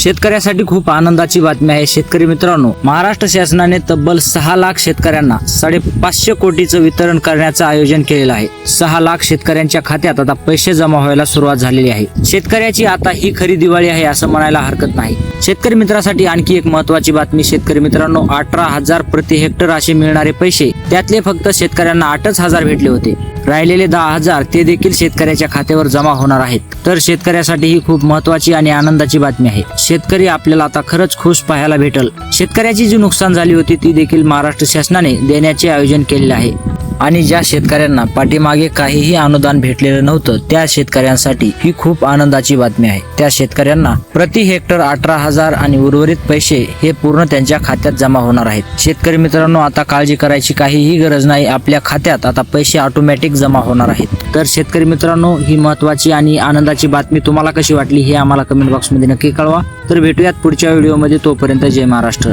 शेतकऱ्यासाठी खूप आनंदाची बातमी आहे. शेतकरी मित्रांनो महाराष्ट्र शासनाने तब्बल सहा लाख शेतकऱ्यांना साडेपाचशे कोटीचं वितरण करण्याचं आयोजन केलेलं आहे. सहा लाख शेतकऱ्यांच्या खात्यात आता पैसे जमा व्हायला सुरुवात झालेली आहे. शेतकऱ्याची आता ही खरी दिवाळी आहे असं म्हणायला हरकत नाही. शेतकरी मित्रासाठी आणखी एक महत्वाची बातमी. शेतकरी मित्रांनो अठरा हजार प्रति हेक्टर असे मिळणारे पैसे त्यातले फक्त शेतकऱ्यांना आठच हजार भेटले होते. राहिलेले दहा हजार ते देखील शेतकऱ्याच्या खात्यावर जमा होणार आहेत. तर शेतकऱ्यासाठी ही खूप महत्वाची आणि आनंदाची बातमी आहे. शेतकरी आपल्याला आता खरंच खुश पाहायला भेटल. शेतकऱ्याची जी नुकसान झाली होती ती देखील महाराष्ट्र शासनाने देण्याचे आयोजन केलेले आहे. आणि ज्या शेतकऱ्यांना पाठीमागे काहीही अनुदान भेटलेलं नव्हतं त्या शेतकऱ्यांसाठी ही खूप आनंदाची बातमी आहे. त्या शेतकऱ्यांना प्रति हेक्टर अठरा हजार आणि उर्वरित पैसे हे पूर्ण त्यांच्या खात्यात जमा होणार आहेत. शेतकरी मित्रांनो आता काळजी करायची काहीही गरज नाही. आपल्या खात्यात आता पैसे ऑटोमॅटिक जमा होणार आहेत. तर शेतकरी मित्रांनो ही महत्वाची आणि आनंदाची बातमी तुम्हाला कशी वाटली हे आम्हाला कमेंट बॉक्समध्ये नक्की कळवा. तर भेटूयात पुढच्या व्हिडिओमध्ये तोपर्यंत जय महाराष्ट्र.